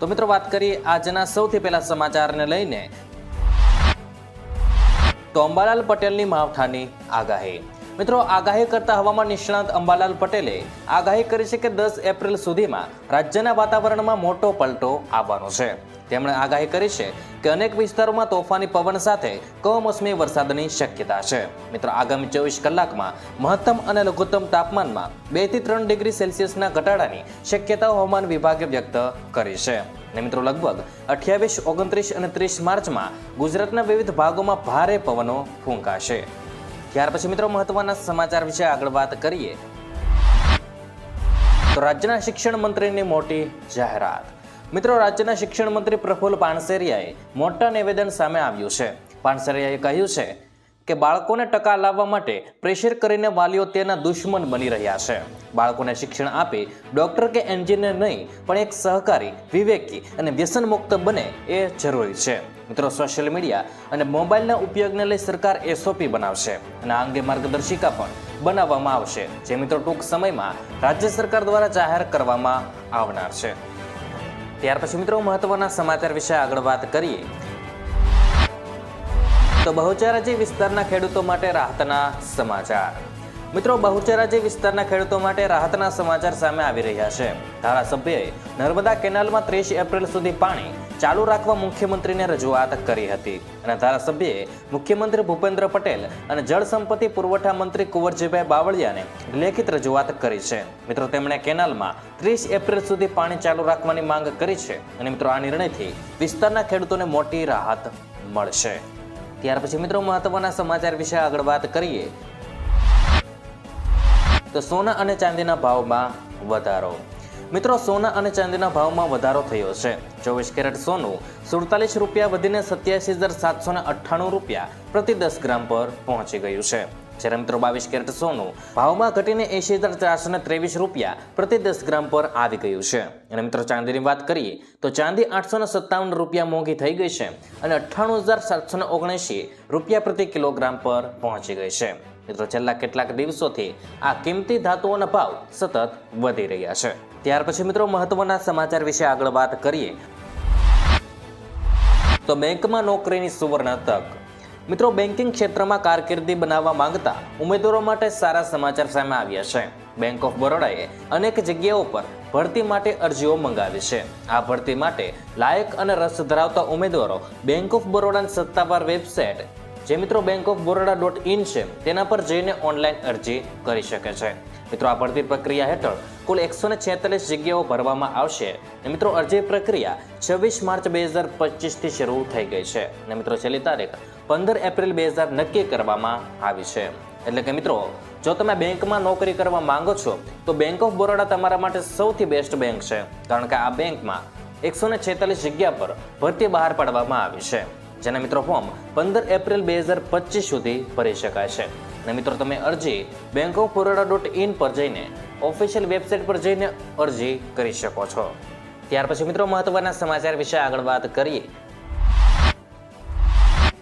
તો મિત્રો વાત કરીએ આજના સૌથી પહેલા સમાચારને લઈને. તો અંબાલાલ પટેલની માવઠાની આગાહી. મિત્રો, આગાહી કરતા હવામાન નિષ્ણાંત અંબાલાલ પટેલે આગાહી કરી છે કે દસ એપ્રિલ સુધીમાં રાજ્યના વાતાવરણમાં મોટો પલટો આવવાનો છે. તેમણે આગાહી કરી છે કે અનેક વિસ્તારોમાં તોફાની પવન સાથે કમોસમી વરસાદની શક્યતા છે. મિત્રો, આગામી ચોવીસ કલાકમાં મહત્તમ અને લઘુત્તમ તાપમાનમાં બેથી ત્રણ ડિગ્રી સેલ્સિયસના ઘટાડાની શક્યતા હવામાન વિભાગે વ્યક્ત કરી છે. ને મિત્રો, લગભગ અઠ્યાવીસ, ઓગણત્રીસ અને ત્રીસ માર્ચમાં ગુજરાતના વિવિધ ભાગોમાં ભારે પવનો ફૂંકાશે. ત્યાર પછી મિત્રો, મહત્વના સમાચાર વિશે આગળ વાત કરીએ. તો રાજ્યના શિક્ષણ મંત્રીની મોટી જાહેરાત. મિત્રો, રાજ્યના શિક્ષણ મંત્રી પ્રફુલ્લ પાનસેરિયાએ મોટા નિવેદન સામે આવ્યું છે. પાનસેરિયાએ કહ્યું છે કે, બાળકોને ટકા લાવવા માટે પ્રેશર કરીને વાલીઓ તેના દુશ્મન બની રહ્યા છે. બાળકોને શિક્ષણ આપી ડોક્ટર કે એન્જિનિયર નહીં, પણ એક સહકારી, વિવેકી અને વ્યસન મુક્ત બને એ જરૂરી છે. મિત્રો, સોશિયલ મીડિયા અને મોબાઈલના ઉપયોગને લઈ સરકાર એસઓપી બનાવશે અને આ અંગે માર્ગદર્શિકા પણ બનાવવામાં આવશે. જે મિત્રો ટૂંક સમયમાં રાજ્ય સરકાર દ્વારા જાહેર કરવામાં આવનાર છે. ત્યાર પછી મિત્રો મહત્વના સમાચાર વિશે આગળ વાત કરીએ. તો બહુચરાજી વિસ્તારના ખેડૂતો માટે રાહતના સમાચાર. મિત્રો બહુચરાજી વિસ્તારના ખેડૂતો માટે રાહતના સમાચાર સામે આવી રહ્યા છે. ધારાસભ્યએ નર્મદા કેનાલમાં ત્રીસ એપ્રિલ સુધી પાણી ચાલુ રાખવા મુખ્યમંત્રીને રજૂઆત કરી હતી. અને ધારાસભ્યએ મુખ્યમંત્રી ભૂપેન્દ્ર પટેલ અને જળ સંપત્તિ પુરવઠા મંત્રી કુંવરજીભાઈ બાવળિયાને લેખિત રજૂઆત કરી છે. મિત્રો, તેમણે કેનાલમાં ત્રીસ એપ્રિલ સુધી પાણી ચાલુ રાખવાની માંગ કરી છે. અને મિત્રો, આ નિર્ણયથી વિસ્તારના ખેડૂતોને મોટી રાહત મળશે. ત્યાર પછી મિત્રો, મહત્વના સમાચાર વિશે આગળ વાત કરીએ. તો સોના અને ચાંદીના ભાવમાં વધારો. મિત્રો, સોના અને ચાંદીના ભાવમાં વધારો થયો છે. ચોવીસ કેરેટ સોનું સુડતાલીસ રૂપિયા વધીને સત્યાસી હજાર સાતસો ને અઠ્ઠાણું રૂપિયા પ્રતિ દસ ગ્રામ પર પહોંચી ગયું છે. જ્યારે મિત્રો, બાવીસ કેરેટ સોનું ભાવમાં ઘટીને એંશી હજાર ચારસો ને ત્રેવીસ રૂપિયા પ્રતિ દસ ગ્રામ પર આવી ગયું છે. અને મિત્રો, ચાંદીની વાત કરીએ તો ચાંદી આઠસો ને સત્તાવન રૂપિયા મોંઘી થઈ ગઈ છે અને અઠ્ઠાણું હજાર સાતસો ને ઓગણએંશી રૂપિયા પ્રતિ કિલોગ્રામ પર પહોંચી ગઈ છે. મિત્રો, છેલ્લા કેટલાક દિવસોથી આ કિંમતી ધાતુઓના ભાવ સતત વધી રહ્યા છે. ત્યાર પછી મિત્રો, મહત્વના સમાચાર વિશે આગળ વાત કરીએ. તો બેંકમાં નોકરીની સુવર્ણ તક. મિત્રો બેન્કિંગ ક્ષેત્રમાં કારકિર્દી બનાવવા માંગતા ઉમેદવારો માટે સારા સમાચાર સામે આવ્યા છે. બેંક ઓફ બરોડાએ અનેક જગ્યાઓ પર ભરતી માટે અરજીઓ મંગાવી છે. આ ભરતી માટે લાયક અને રસ ધરાવતા ઉમેદવારો બેંક ઓફ બરોડાની સત્તાવાર વેબસાઇટ જે મિત્રો bank of Baroda dot in છે, તેના પર જઈને ઓનલાઈન અરજી કરી શકે છે. મિત્રો, આ ભરતી પ્રક્રિયા હેઠળ કુલ એકસો ને છેતાલીસ જગ્યાઓ ભરવામાં આવશે અને મિત્રો, અરજી પ્રક્રિયા છવ્વીસ માર્ચ બે હજાર પચીસથી શરૂ થઈ ગઈ છે અને મિત્રો, છેલ્લી તારીખ પંદર એપ્રિલ બે હજાર નક્કી કરવામાં આવી છે. એટલે કે મિત્રો, જો તમે બેંકમાં નોકરી કરવા માંગો છો, તો બેંક ઓફ બરોડા તમારા માટે સૌથી બેસ્ટ બેંક છે, કારણ કે આ બેંકમાં એકસો ને છેતાલીસ જગ્યા પર ભરતી બહાર પાડવામાં આવી છે. જેના મિત્રો ફોર્મ પંદર એપ્રિલ બે હજાર પચીસ સુધી ભરી શકાય છે. અને મિત્રો તમે અરજી bank of Baroda dot in પર જઈને ઓફિશિયલ વેબસાઇટ પર જઈને અરજી કરી શકો છો. ત્યાર પછી મિત્રો મહત્વના સમાચાર વિશે આગળ વાત કરીએ.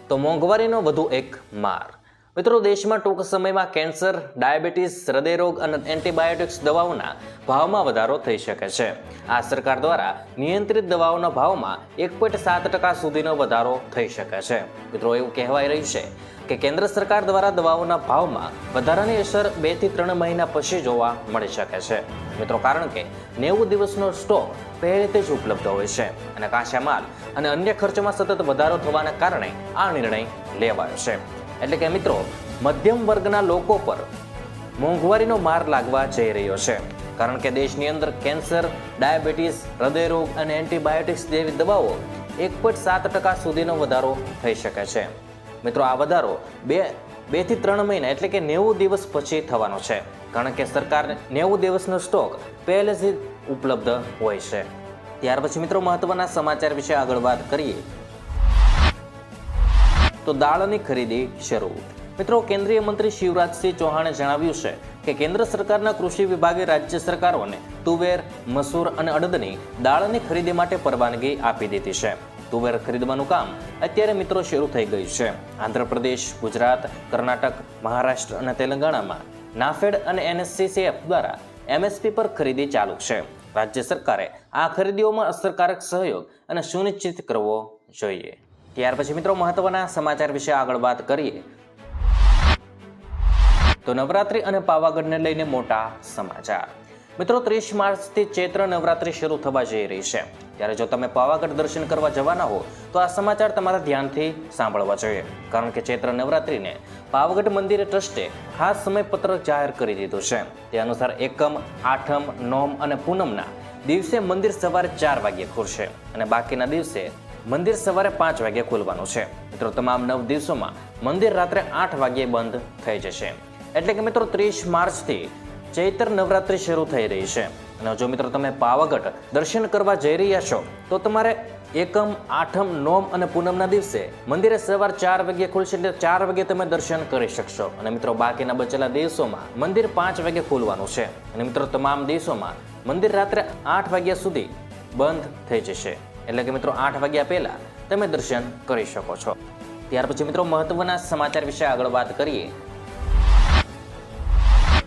તો મોંઘવારીનો વધુ એક માર. મિત્રો, દેશમાં ટૂંક સમયમાં કેન્સર, ડાયાબિટીસ, હૃદયરોગ અને એન્ટીબાયોટિક્સ દવાઓના ભાવમાં વધારો થઈ શકે છે. આ સરકાર દ્વારા નિયંત્રિત દવાઓના ભાવમાં એક પોઈન્ટ સાત ટકા સુધીનો વધારો થઈ શકે છે. મિત્રો, એવું કહેવાય રહ્યું છે કે કેન્દ્ર સરકાર દ્વારા દવાઓના ભાવમાં વધારાની અસર બેથી ત્રણ મહિના પછી જોવા મળી શકે છે. મિત્રો, કારણ કે નેવું દિવસનો સ્ટોક પહેલેથી જ ઉપલબ્ધ હોય છે અને કાચા માલ અને અન્ય ખર્ચમાં સતત વધારો થવાના કારણે આ નિર્ણય લેવાયો છે. એટલે કે મિત્રો, મધ્યમ વર્ગના લોકો પર મોંઘવારીનો માર લાગવા જઈ રહ્યો છે. કારણ કે દેશની અંદર કેન્સર, ડાયાબિટીસ, હૃદયરોગ અને એન્ટીબાયોટિક્સ જેવી દવાઓ એક પોઈન્ટ સાત ટકા સુધીનો વધારો થઈ શકે છે. મિત્રો, આ વધારો બે બેથી ત્રણ મહિના એટલે કે નેવું દિવસ પછી થવાનો છે. કારણ કે સરકાર નેવું દિવસનો સ્ટોક પહેલેથી ઉપલબ્ધ હોય છે. ત્યાર પછી મિત્રો, મહત્વના સમાચાર વિશે આગળ વાત કરીએ. તો દાળની ખરીદી શરૂ. મિત્રો, કેન્દ્રીય મંત્રી શિવરાજસિંહ ચૌહાણે જણાવ્યું છે કે કેન્દ્ર સરકારના કૃષિ વિભાગે રાજ્ય સરકારોને તુવેર, મસૂર અને અડદની દાળની ખરીદી માટે પરવાનગી આપી દીધી છે. તુવેર ખરીદવાનું કામ અત્યારે મિત્રો શરૂ થઈ ગયું છે. આંધ્રપ્રદેશ, ગુજરાત, કર્ણાટક, મહારાષ્ટ્ર અને તેલંગાણામાં નાફેડ અને એનએસસીસીએફ દ્વારા એમએસપી પર ખરીદી ચાલુ છે. રાજ્ય સરકારે આ ખરીદીઓમાં અસરકારક સહયોગ અને સુનિશ્ચિત કરવો જોઈએ. ત્યાર પછી મિત્રો મહત્વના સમાચાર વિશે આગળ વાત કરીએ. તો નવરાત્રી અને પાવાગઢને લઈને મોટા સમાચાર. મિત્રો ત્રીસ માર્ચથી ચૈત્ર નવરાત્રી શરૂ થવા જઈ રહી છે. ત્યારે જો તમે પાવાગઢ દર્શન કરવા જવાના હો, તો આ સમાચાર તમારા ધ્યાનથી સાંભળવા જોઈએ. કારણ કે ચૈત્ર નવરાત્રીને પાવાગઢ મંદિરે ટ્રસ્ટે ખાસ સમયપત્રક જાહેર કરી દીધું છે. તે અનુસાર એકમ, આઠમ, નોમ અને પૂનમના દિવસે મંદિર સવારે ચાર વાગ્યે ખુલશે અને બાકીના દિવસે મંદિર સવારે પાંચ વાગ્યે ખુલવાનું છે. મિત્રો, તમામ નવ દિવસોમાં મંદિર રાત્રે આઠ વાગ્યે બંધ થઈ જશે. એટલે કે મિત્રો, ત્રીસ માર્ચથી ચૈત્ર નવરાત્રી શરૂ થઈ રહી છે. અને જો મિત્રો, તમે પાવાગઢ દર્શન કરવા જઈ રહ્યા છો, તો તમારે એકમ, આઠમ, નોમ અને પૂનમના દિવસે મંદિરે સવાર ચાર વાગે ખુલશે એટલે ચાર વાગે તમે દર્શન કરી શકશો. અને મિત્રો, બાકીના બચેલા દિવસોમાં મંદિર પાંચ વાગે ખુલવાનું છે. અને મિત્રો, તમામ દિવસોમાં મંદિર રાત્રે આઠ વાગ્યા સુધી બંધ થઈ જશે. એટલે કે મિત્રો આઠ વાગ્યા પહેલા તમે દર્શન કરી શકો છો. ત્યાર પછી મિત્રો મહત્વના સમાચાર વિશે આગળ વાત કરીએ.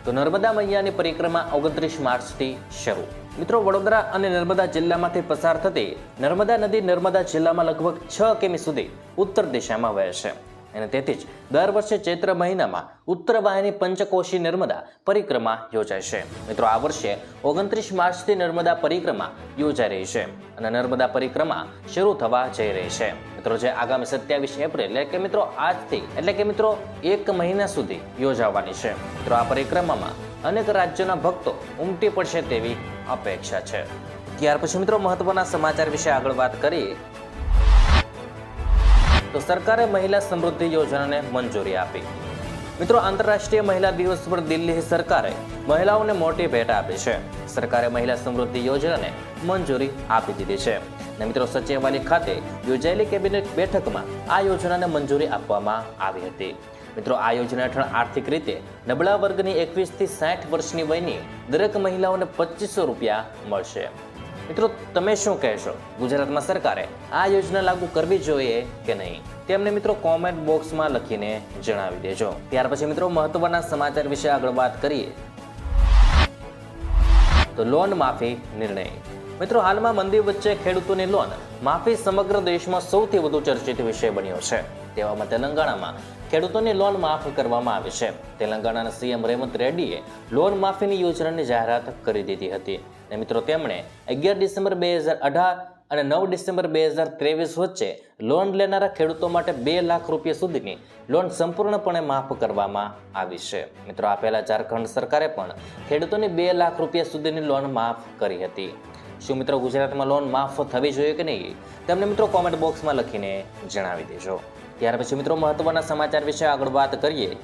તો નર્મદા મૈયાની પરિક્રમા ઓગણત્રીસ માર્ચથી શરૂ. મિત્રો વડોદરા અને નર્મદા જિલ્લામાંથી પસાર થતી નર્મદા નદી નર્મદા જિલ્લામાં લગભગ છ કિમી સુધી ઉત્તર દિશામાં વહે છે. અને તેથી જ દર વર્ષે ચૈત્ર મહિનામાં ઉત્તર વાહિની પંચકોશી નર્મદા પરિક્રમા યોજાય છે. મિત્રો, આ વર્ષે ઓગણત્રીસ માર્ચથી નર્મદા પરિક્રમા યોજાઈ રહી છે અને નર્મદા પરિક્રમા શરૂ થવા જઈ રહી છે. મિત્રો, જે આગામી સત્યાવીસ એપ્રિલ, એટલે કે મિત્રો, આજથી, એટલે કે મિત્રો, એક મહિના સુધી યોજાવાની છે. મિત્રો, આ પરિક્રમામાં અનેક રાજ્યોના ભક્તો ઉમટી પડશે તેવી અપેક્ષા છે. ત્યાર પછી, મિત્રો, મહત્વના સમાચાર વિશે આગળ વાત કરીએ તો સરકારે મહિલા સમૃદ્ધિ યોજનાને મંજૂરી આપી. મિત્રો, આંતરરાષ્ટ્રીય મહિલા દિવસ પર દિલ્હી સરકારે મહિલાઓને મોટી ભેટ આપી છે. સરકારે મહિલા સમૃદ્ધિ યોજનાને મંજૂરી આપી દીધી છે. અને મિત્રો, સચિવાલય ખાતે યોજાયેલી કેબિનેટ બેઠકમાં આ યોજનાને મંજૂરી આપવામાં આવી હતી. મિત્રો, આ યોજના હેઠળ આર્થિક રીતે નબળા વર્ગની એકવીસથી સાઠ વર્ષની વયની દરેક મહિલાઓને પચીસો રૂપિયા મળશે. મિત્રો, તમે શું કહેશો? ગુજરાતમાં સરકારે આ યોજના લાગુ કરવી જોઈએ કે નહીં? તેમને મિત્રો કોમેન્ટ બોક્સમાં લખીને જણાવી દેજો. ત્યાર પછી મિત્રો, મહત્વના સમાચાર વિશે આગળ વાત કરીએ. તો લોન માફી નિર્ણય. મિત્રો, હાલમાં મંદી વચ્ચે ખેડૂતોની લોન માફી સમગ્ર દેશમાં સૌથી વધુ ચર્ચિત વિષય બન્યો છે. તેવામાં તેલંગાણામાં ખેડૂતોની લોન માફ કરવામાં આવી છે. તેલંગાણાના સીએમ રેવંત રેડ્ડીએ લોન માફીની યોજનાની જાહેરાત કરી દીધી હતી. અને મિત્રો તેમણે અગિયાર ડિસેમ્બર બે હજાર અઢાર અને નવ ડિસેમ્બર બે હજાર ત્રેવીસ વચ્ચે લોન લેનારા ખેડૂતો માટે બે લાખ રૂપિયા સુધીની લોન સંપૂર્ણપણે માફ કરવામાં આવી છે. મિત્રો, આ પહેલાં ઝારખંડ સરકારે પણ ખેડૂતોની બે લાખ રૂપિયા સુધીની લોન માફ કરી હતી. શું મિત્રો, ગુજરાતમાં લોન માફ થવી જોઈએ કે નહીં? તેમને મિત્રો કોમેન્ટ બોક્સમાં લખીને જણાવી દેજો. ત્યાર પછી મિત્રો, મહત્વના સમાચાર વિશે આગળ વાત કરીએ.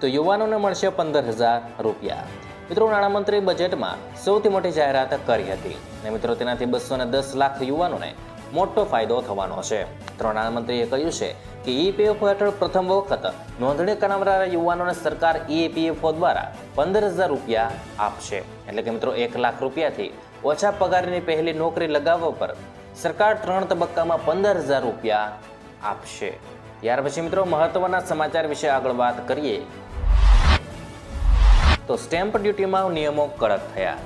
તો યુવાનોને મળશે પંદર હજાર રૂપિયા. મિત્રો નાણામંત્રી બજેટમાં સૌથી મોટી જાહેરાત કરી હતી અને મિત્રો, તેનાથી બસો દસ લાખ યુવાનોને મોટો ફાયદો થવાનો છે. મિત્રો, નાણામંત્રીએ કહ્યું છે કે ઈપીએફઓ હેઠળ પ્રથમ વખત નોંધણી કરાવનારા યુવાનોને સરકાર ઈપીએફઓ દ્વારા પંદર હજાર રૂપિયા આપશે. એટલે કે મિત્રો, એક લાખ રૂપિયાથી ઓછા પગારની પહેલી નોકરી લગાવવા પર સરકાર ત્રણ તબક્કામાં પંદર હજાર રૂપિયા આપશે. ત્યાર પછી મિત્રો, મહત્વના સમાચાર વિશે આગળ વાત કરીએ. તો સ્ટેમ્પ ડ્યુટીમાં નિયમો કડક થયા.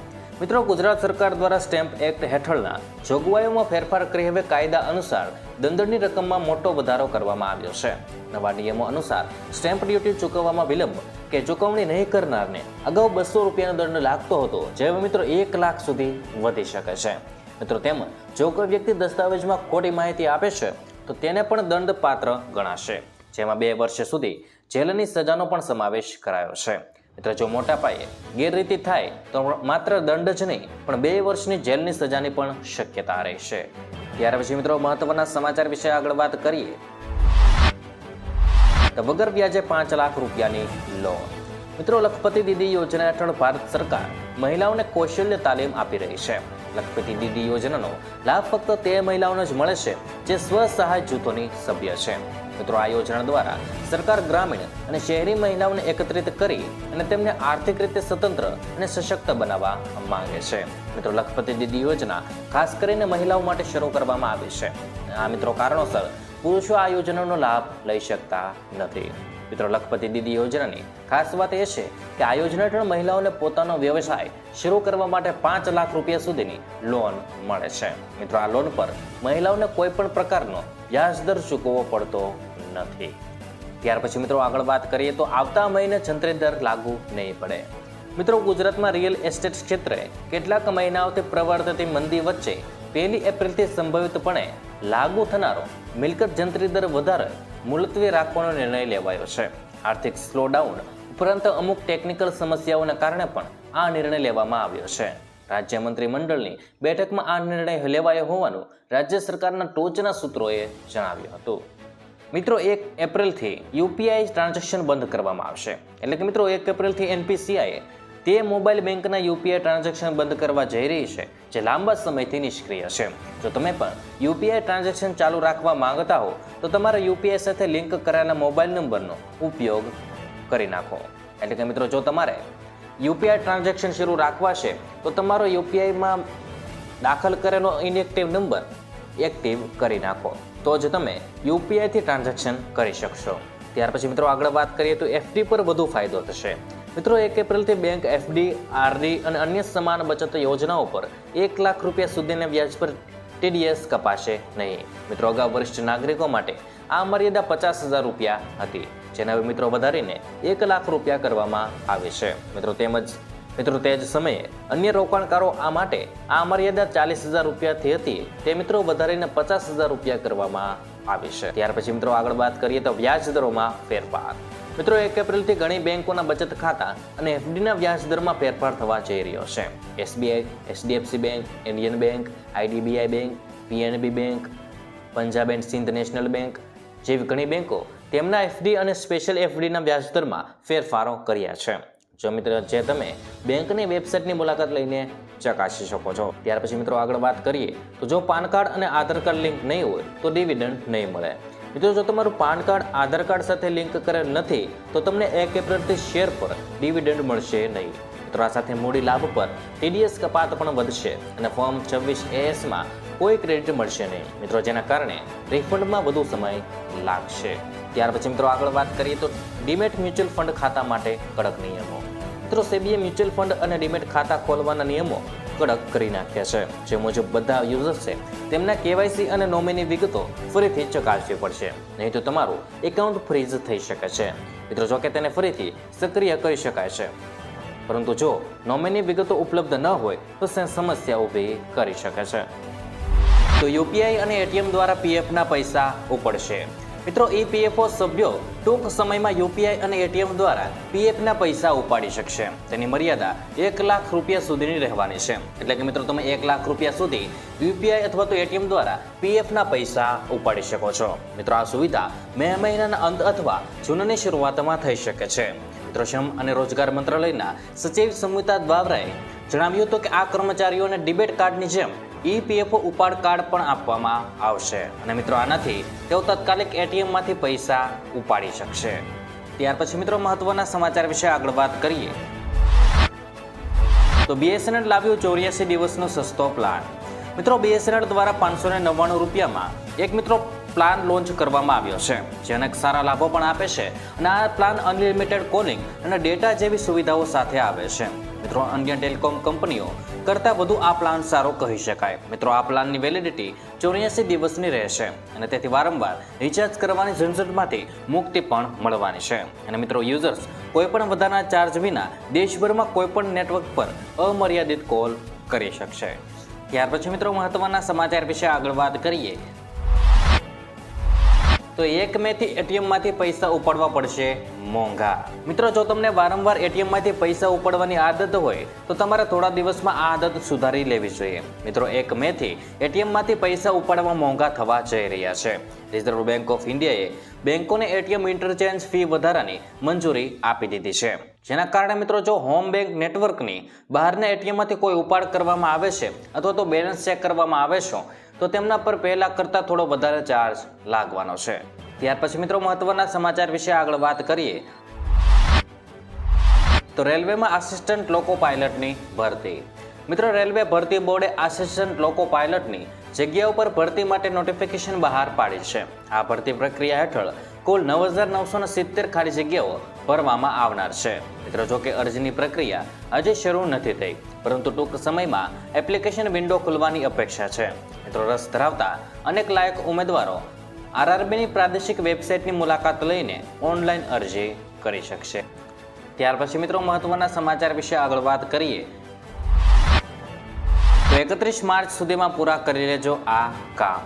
મિત્રો, ગુજરાત સરકાર દ્વારા સ્ટેમ્પ એક્ટ હેઠળના જોગવાઈઓમાં ફેરફાર કરી હવે કાયદા અનુસાર દંડની રકમમાં મોટો વધારો કરવામાં આવ્યો છે. નવા નિયમો અનુસાર સ્ટેમ્પ ડ્યુટી ચૂકવવામાં વિલંબ કે ચૂકવણી નહીં કરનારને અગાઉ બસો રૂપિયાનો દંડ લાગતો હતો, જે મિત્રો એક લાખ સુધી વધી શકે છે. મિત્રો તેમજ જો કોઈ વ્યક્તિ દસ્તાવેજમાં ખોટી માહિતી આપે છે, તો તેને પણ દંડ પાત્ર ગણાશે. જેમાં બે વર્ષ સુધી જેલની સજાનો પણ સમાવેશ કરાયો છે. મિત્ર જો મોટા પાયે ગેરરીતિ થાય, તો માત્ર દંડ જ નહીં, પણ બે વર્ષની જેલની સજાની પણ શક્યતા રહેશે. ત્યાર પછી મિત્રો મહત્વના સમાચાર વિશે આગળ વાત કરીએ. તો વગર વ્યાજે પાંચ લાખ રૂપિયાની લોન મિત્રો, લખપતિ દીદી યોજના હેઠળ ભારત સરકાર મહિલાઓને કૌશલ્ય તાલીમ આપી રહી છે. લખપતિ દીદી યોજનાનો લાભ ફક્ત તે મહિલાઓને જ મળે છે, જે સ્વસહાય જૂથોની સભ્ય છે. મિત્રો આ યોજના દ્વારા સરકાર ગ્રામીણ અને શહેરી મહિલાઓને એકત્રિત કરી અને તેમને આર્થિક રીતે સ્વતંત્ર અને સશક્ત બનાવવા માંગે છે. મિત્રો, લખપતિ દીદી યોજના ખાસ કરીને મહિલાઓ માટે શરૂ કરવામાં આવી છે. આ મિત્રો કારણોસર પુરુષો આ યોજનાનો લાભ લઈ શકતા નથી. મિત્રો, લખપતિ દીદી યોજનાની ખાસ વાત એ છે કે આ યોજના હેઠળ મહિલાઓને પોતાનો વ્યવસાય શરૂ કરવા માટે પાંચ લાખ રૂપિયા સુધીની લોન મળે છે. મિત્રો, આ લોન પર મહિલાઓને કોઈ પણ પ્રકારનો વ્યાજ દર ચૂકવવો પડતો નથી. ત્યાર પછી મિત્રો આગળ વાત કરીએ તો આવતા મહિને જંત્રી દર લાગુ નહીં પડે. મિત્રો ગુજરાતમાં રિયલ એસ્ટેટ ક્ષેત્રે કેટલાક મહિનાઓથી પ્રવર્તતી મંદી વચ્ચે પહેલી એપ્રિલથી સંભવિતપણે લાગુ થનારો મિલકત જંત્રી દર વધારે મુલતવી રાખવાનો નિર્ણય લેવાયો છે. આર્થિક સ્લોડાઉન ઉપરાંત અમુક ટેકનિકલ સમસ્યાઓને કારણે પણ આ નિર્ણય લેવામાં આવ્યો છે. રાજ્ય મંત્રીમંડળની બેઠકમાં આ નિર્ણય લેવાયો હોવાનું રાજ્ય સરકારના ટોચના સૂત્રોએ જણાવ્યું હતું. મિત્રો, એક એપ્રિલથી યુપીઆઈ ટ્રાન્ઝેક્શન બંધ કરવામાં આવશે. એટલે કે મિત્રો, એક એપ્રિલથી એનપીસીઆઈ તે મોબાઈલ બેંકના યુપીઆઈ ટ્રાન્ઝેક્શન બંધ કરવા જઈ રહી છે, જે લાંબા સમયથી નિષ્ક્રિય છે. જો તમે પણ યુપીઆઈ ટ્રાન્ઝેક્શન ચાલુ રાખવા માંગતા હો, તો તમારા યુપીઆઈ સાથે લિંક કરાયેલા મોબાઈલ નંબરનો ઉપયોગ કરી નાખો. એટલે કે મિત્રો, જો તમારે યુપીઆઈ ટ્રાન્ઝેક્શન શરૂ રાખવા છે, તો તમારો યુપીઆઈમાં દાખલ કરેલો ઇનએક્ટિવ નંબર એક્ટિવ કરી નાખો. તો જ તમે યુપીઆઈથી ટ્રાન્ઝેક્શન કરી શકશો. ત્યાર પછી મિત્રો આગળ વાત કરીએ તો એફડી પર વધુ ફાયદો થશે. મિત્રો એક એપ્રિલથી બેંક એફડી, આરડી અને અન્ય સમાન બચત યોજનાઓ પર એક લાખ રૂપિયા સુધીના વ્યાજ પર ટીડીએસ કપાશે નહીં. મિત્રો અગાઉ વરિષ્ઠ નાગરિકો માટે આ મર્યાદા પચાસ હજાર રૂપિયા હતી, જેને હવે મિત્રો વધારીને એક લાખ રૂપિયા કરવામાં આવે છે. મિત્રો તેમજ મિત્રો, તે જ સમયે અન્ય રોકાણકારો આ માટે આ મર્યાદા ચાલીસ હજાર રૂપિયાથી હતી. તે મિત્રો, વધારીને પચાસ હજાર રૂપિયા કરવામાં આવી છે. ત્યાર પછી મિત્રો, આગળ વાત કરીએ તો વ્યાજ દરોમાં ફેરફાર. મિત્રો, એક એપ્રિલથી ઘણી બેંકોના બચત ખાતા અને એફડીના વ્યાજ દરમાં ફેરફાર થવા જઈ રહ્યો છે. SBI, HDFC bank, Indian bank, IDBI bank, PNB bank, Punjab and Sind national bank જેવી ઘણી બેંકો તેમના એફડી અને સ્પેશિયલ એફડીના વ્યાજદરમાં ફેરફારો કર્યા છે. જો મિત્ર, જે તમે બેંકની વેબસાઇટની મુલાકાત લઈને ચકાસી શકો છો. ત્યાર પછી મિત્રો આગળ વાત કરીએ, તો જો પાન કાર્ડ અને આધાર કાર્ડ લિંક નહીં હોય, તો ડિવિડન્ડ નહીં મળે. મિત્રો, જો તમારું પાન કાર્ડ, આધાર કાર્ડ સાથે લિંક કરેલ નથી, તો તમને એક એપ્રિલથી શેર પર ડિવિડન્ડ મળશે નહીં. મિત્રો, આ સાથે મૂડી લાભ પર ટીડીએસ કપાત પણ વધશે અને ફોર્મ છવ્વીસ એએસમાં કોઈ ક્રેડિટ મળશે નહીં. મિત્રો, જેના કારણે રિફંડમાં વધુ સમય લાગશે. ત્યાર પછી મિત્રો આગળ વાત કરીએ, તો ડીમેટ મ્યુચ્યુઅલ ફંડ ખાતા માટે કડક નિયમો. મિત્રો, સેબીએ મ્યુચ્યુઅલ ફંડ અને ડીમેટ ખાતા ખોલવાના નિયમો કડક કરી નાખ્યા છે. જે મુજબ બધા યુઝર્સ તેમના કેવાયસી અને નોમિની વિગતો ફરીથી ચકાસવી પડશે. નહીં તો તમારું એકાઉન્ટ ફ્રીઝ થઈ શકે છે. મિત્રો જોકે તેને ફરીથી સક્રિય કરી શકાય છે. પરંતુ જો નોમિની વિગતો ઉપલબ્ધ ન હોય, તો સમસ્યા ઊભી કરી શકે છે. તો યુપીઆઈ અને એટીએમ દ્વારા પીએફના પૈસા ઉપડશે. મિત્રો ઈપીએફઓ સભ્યો ટૂંક સમયમાં યુપીઆઈ અને એટીએમ દ્વારા પીએફના પૈસા ઉપાડી શકશે. તેની મર્યાદા એક લાખ રૂપિયા સુધીની રહેવાની છે. એટલે કે મિત્રો, તમે એક લાખ રૂપિયા સુધી યુપીઆઈ અથવા તો એટીએમ દ્વારા પીએફના પૈસા ઉપાડી શકો છો. મિત્રો, આ સુવિધા મે મહિનાના અંત અથવા જૂનની શરૂઆતમાં થઈ શકે છે. મિત્રો, શ્રમ અને રોજગાર મંત્રાલયના સચિવ સંમિતા દ્વારાએ જણાવ્યું હતું કે આ કર્મચારીઓને ડિબેટ કાર્ડની જેમ ઈપીએફઓ ઉપાડ કાર્ડ પણ આપવામાં આવશે. અને મિત્રો, આનાથી તેઓ તાત્કાલિક એટીએમમાંથી પૈસા ઉપાડી શકશે. ત્યાર પછી મિત્રો, મહત્વના સમાચાર વિશે આગળ વાત કરીએ. તો બીએસએનએલ લાવ્યું ચોર્યાસી દિવસનો સસ્તો પ્લાન. મિત્રો, બીએસએનએલ દ્વારા પાંચસો નવ્વાણું રૂપિયામાં એક મિત્રો પ્લાન લોન્ચ કરવામાં આવ્યો છે. જે અનેક સારા લાભો પણ આપે છે. અને આ પ્લાન અનલિમિટેડ કોલિંગ અને ડેટા જેવી સુવિધાઓ સાથે આવે છે. મિત્રો, અન્ય ટેલિકોમ કંપનીઓ કરતાં વધુ આ પ્લાન સારો કહી શકાય. મિત્રો, આ પ્લાનની વેલિડિટી ચોર્યાસી દિવસની રહેશે અને તેથી વારંવાર રિચાર્જ કરવાની ઝંઝટમાંથી મુક્તિ પણ મળવાની છે. અને મિત્રો યુઝર્સ કોઈપણ વધારાના ચાર્જ વિના દેશભરમાં કોઈપણ નેટવર્ક પર અમર્યાદિત કોલ કરી શકશે. ત્યાર પછી મિત્રો, મહત્વના સમાચાર વિશે આગળ વાત કરીએ તો એક મેથી એટીએમમાંથી પૈસા ઉપાડવા પડશે મોંઘા. મિત્રો, જો તમને વારંવાર એટીએમમાંથી પૈસા ઉપાડવાની આદત હોય, તો તમારે થોડા દિવસમાં આ આદત સુધારી લેવી જોઈએ. મિત્રો, એક મેથી એટીએમમાંથી પૈસા ઉપાડવા મોંઘા થવા જઈ રહ્યા છે. રિઝર્વ બેંક ઓફ ઇન્ડિયાએ બેંકોને એટીએમ ઇન્ટરચેન્જ ફી વધારાની મંજૂરી આપી દીધી છે. જેના કારણે, મિત્રો, જો હોમ બેંક નેટવર્કની બહારના એટીએમમાંથી કોઈ ઉપાડ કરવામાં આવે છે, અથવા તો બેલેન્સ ચેક કરવામાં આવે છે તો તેમના પર પહેલા કરતાં થોડો વધારે ચાર્જ લાગવાનો છે. ત્યાર પછી મિત્રો મહત્વના સમાચાર વિશે આગળ વાત કરીએ. તો રેલવેમાં આસિસ્ટન્ટ લોકો પાયલટની ભરતી. મિત્રો રેલવે ભરતી બોર્ડે આસિસ્ટન્ટ લોકો પાયલટની જગ્યાઓ પર ભરતી માટે નોટિફિકેશન બહાર પાડી છે. આ ભરતી પ્રક્રિયા હેઠળ કુલ નવ હજાર નવસો સિત્તેર ખાલી જગ્યાઓ ભરવામાં આવનાર છે. મિત્રો, જો કે અરજીની પ્રક્રિયા હજી શરૂ નથી થઈ, પરંતુ ટૂંક સમયમાં એપ્લિકેશન વિન્ડો ખુલવાની અપેક્ષા છે. મિત્રો, રસ ધરાવતા અનેક લાયક ઉમેદવારો આરઆરબીની પ્રાદેશિક વેબસાઇટની મુલાકાત લઈને ઓનલાઈન અરજી કરી શકશે. ત્યાર પછી મિત્રો, મહત્વના સમાચાર વિશે આગળ વાત કરીએ. એકત્રીસ માર્ચ સુધીમાં પૂરા કરી લેજો આ કામ.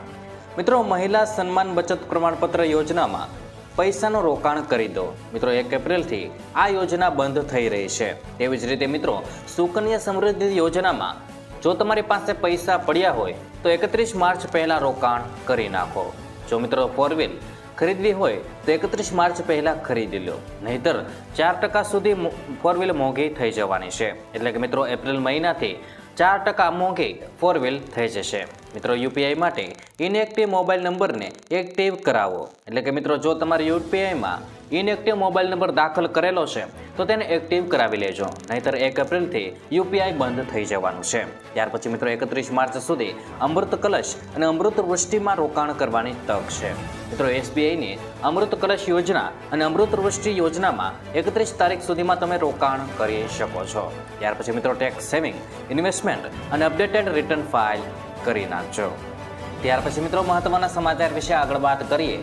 મિત્રો, મહિલા સન્માન બચત પ્રમાણપત્ર યોજનામાં પૈસાનું રોકાણ કરી દો. મિત્રો, એક એપ્રિલથી આ યોજના બંધ થઈ રહી છે. તેવી જ રીતે મિત્રો, સુકન્યા સમૃદ્ધિ યોજનામાં જો તમારી પાસે પૈસા પડ્યા હોય, તો એકત્રીસ માર્ચ પહેલાં રોકાણ કરી નાખો. જો મિત્રો ફોર વ્હીલ ખરીદવી હોય, તો એકત્રીસ માર્ચ પહેલાં ખરીદી લો. નહીતર, ચાર ટકા સુધી ફોર વ્હીલ મોંઘી થઈ જવાની છે. એટલે કે મિત્રો, એપ્રિલ મહિનાથી ચાર ટકા મોંઘી ફોર વ્હીલ થઈ જશે. મિત્રો યુપીઆઈ માટે ઇનએક્ટિવ મોબાઈલ નંબરને એક્ટિવ કરાવો. એટલે કે મિત્રો જો તમારે યુપીઆઈમાં ઇનએક્ટિવ મોબાઈલ નંબર દાખલ કરેલો છે, તો તેને એક્ટિવ કરાવી લેજો. નહીતર એક એપ્રિલથી યુપીઆઈ બંધ થઈ જવાનું છે. ત્યાર પછી મિત્રો એકત્રીસ માર્ચ સુધી અમૃત કલશ અને અમૃત વૃષ્ટિમાં રોકાણ કરવાની તક છે. મિત્રો એસબીઆઈની અમૃત કલશ યોજના અને અમૃત વૃષ્ટિ યોજનામાં એકત્રીસ તારીખ સુધીમાં તમે રોકાણ કરી શકો છો. ત્યાર પછી મિત્રો ટેક્સ સેવિંગ, ઇન્વેસ્ટમેન્ટ અને અપડેટેડ રિટર્ન ફાઇલ કરી નાખજો. ત્યાર પછી મિત્રો મહત્વના સમાચાર વિશે આગળ વાત કરીએ.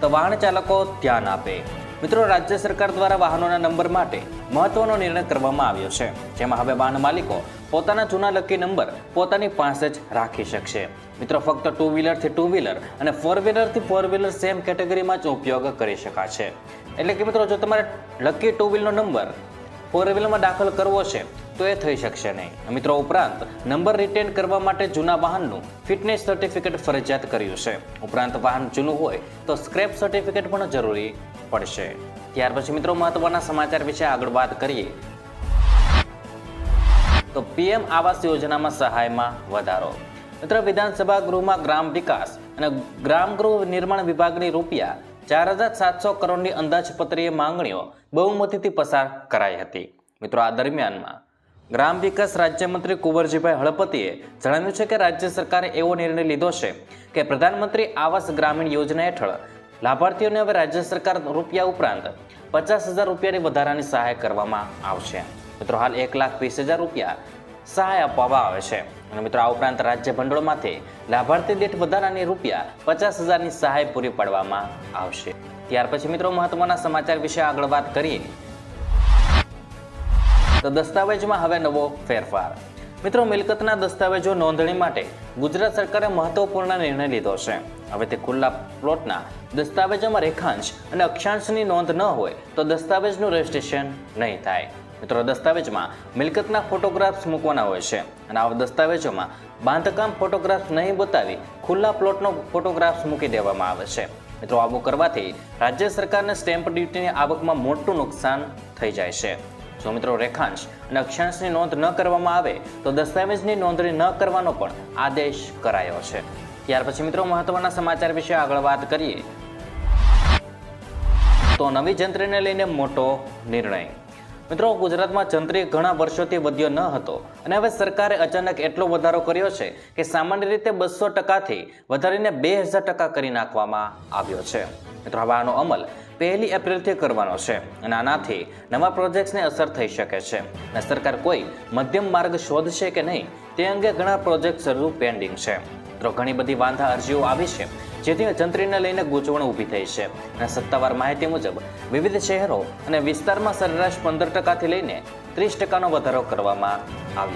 તો વાહન ચાલકો ધ્યાન આપે. મિત્રો રાજ્ય સરકાર દ્વારા વાહનોના નંબર માટે મહત્વનો નિર્ણય કરવામાં આવ્યો છે. જેમાં હવે વાહન માલિકો પોતાના જૂના લકી નંબર પોતાની પાસે જ રાખી શકશે. મિત્રો ફક્ત ટુ વ્હીલરથી ટુ વ્હીલર અને ફોર વ્હીલરથી ફોર વ્હીલર સેમ કેટેગરીમાં જ ઉપયોગ કરી શકાશે. એટલે કે મિત્રો જો તમારે લકી ટુ વ્હીલનો નંબર ફોર વ્હીલરમાં દાખલ કરવો છે તો એ થઈ શકશે નહીં. મિત્રો, ઉપરાંત નંબર રિટેન કરવા માટે જૂના વાહનનું ફિટનેસ સર્ટિફિકેટ ફરજિયાત કર્યું છે. ઉપરાંત વાહન જૂનું હોય તો સ્ક્રેપ સર્ટિફિકેટ પણ જરૂરી પડશે. ત્યાર પછી મિત્રો, મહત્વના સમાચાર વિશે આગળ વાત કરીએ. તો પીએમ આવાસ યોજનામાં સહાયમાં વધારો. મિત્રો, વિધાનસભા ગૃહમાં ગ્રામ વિકાસ અને ગ્રામ ગૃહ નિર્માણ વિભાગની રૂપિયા ચાર હજાર સાતસો કરોડની અંદાજપત્રીય માંગણીઓ બહુમતીથી પસાર કરાઈ હતી. મિત્રો, આ દરમિયાનમાં ગ્રામ વિકાસ રાજ્યમંત્રી કુંવરજીભાઈ હળપતિએ જણાવ્યું છે કે રાજ્ય સરકારે એવો નિર્ણય લીધો છે કે પ્રધાનમંત્રી આવાસ ગ્રામીણ યોજના હેઠળ લાભાર્થીઓને હવે રાજ્ય સરકાર રૂપિયા ઉપરાંત પચાસ હજાર રૂપિયાની વધારાની સહાય કરવામાં આવશે. મિત્રો, હાલ એક લાખ વીસ હજાર રૂપિયા સહાય આપવામાં આવે છે. અને મિત્રો, આ ઉપરાંત રાજ્ય ભંડોળમાંથી લાભાર્થી દીઠ વધારાની રૂપિયા પચાસ હજારની સહાય પૂરી પાડવામાં આવશે. ત્યાર પછી મિત્રો, મહત્વના સમાચાર વિશે આગળ વાત કરીએ. તો દસ્તાવેજમાં હવે નવો ફેરફાર. મિત્રો, મિલકતના દસ્તાવેજો નોંધણી માટે ગુજરાત સરકારે મહત્વપૂર્ણ નિર્ણય લીધો છે. હવે તે ખુલ્લા પ્લોટના દસ્તાવેજોમાં રેખાંશ અને અક્ષાંશની નોંધ ન હોય તો દસ્તાવેજનું રજિસ્ટ્રેશન નહીં થાય. મિત્રો, દસ્તાવેજમાં મિલકતના ફોટોગ્રાફ્સ મૂકવાના હોય છે અને આવા દસ્તાવેજોમાં બાંધકામ ફોટોગ્રાફ્સ નહીં બતાવી ખુલ્લા પ્લોટનો ફોટોગ્રાફ્સ મૂકી દેવામાં આવે છે. મિત્રો, આવું કરવાથી રાજ્ય સરકારને સ્ટેમ્પ ડ્યુટીની આવકમાં મોટું નુકસાન થઈ જાય છે. જો મિત્રો રેખાંશ અને અક્ષાંશની નોંધ ન કરવામાં આવે, તો દસ્તાવેજની નોંધણી ન કરવાનો પણ આદેશ કરાયો છે. ત્યાર પછી મિત્રો મહત્વના સમાચાર વિશે આગળ વાત કરીએ. તો નવી જંત્રીને લઈને મોટો નિર્ણય. મિત્રો ગુજરાતમાં જંત્રી ઘણા વર્ષોથી વધ્યો ન હતો અને હવે સરકારે અચાનક એટલો વધારો કર્યો છે કે સામાન્ય રીતે બસો ટકાથી વધારીને બે હજાર ટકા કરી નાખવામાં આવ્યો છે. મિત્રો હવે આનો અમલ પહેલી એપ્રિલથી કરવાનો છે અને આનાથી નવા પ્રોજેક્ટ્સને અસર થઈ શકે છે. અને સરકાર કોઈ મધ્યમ માર્ગ શોધશે કે નહીં, તે અંગે ઘણા પ્રોજેક્ટ શરૂ પેન્ડિંગ છે. મિત્રો, ઘણી બધી વાંધા અરજીઓ આવી છે, જેથી જંત્રીને લઈને ગૂંચવણ ઊભી થઈ છે. અને સત્તાવાર માહિતી મુજબ, વિવિધ શહેરો અને વિસ્તારમાં સરેરાશ પંદર ટકાથી લઈને ત્રીસ ટકાનો વધારો કરવામાં આવ્યો.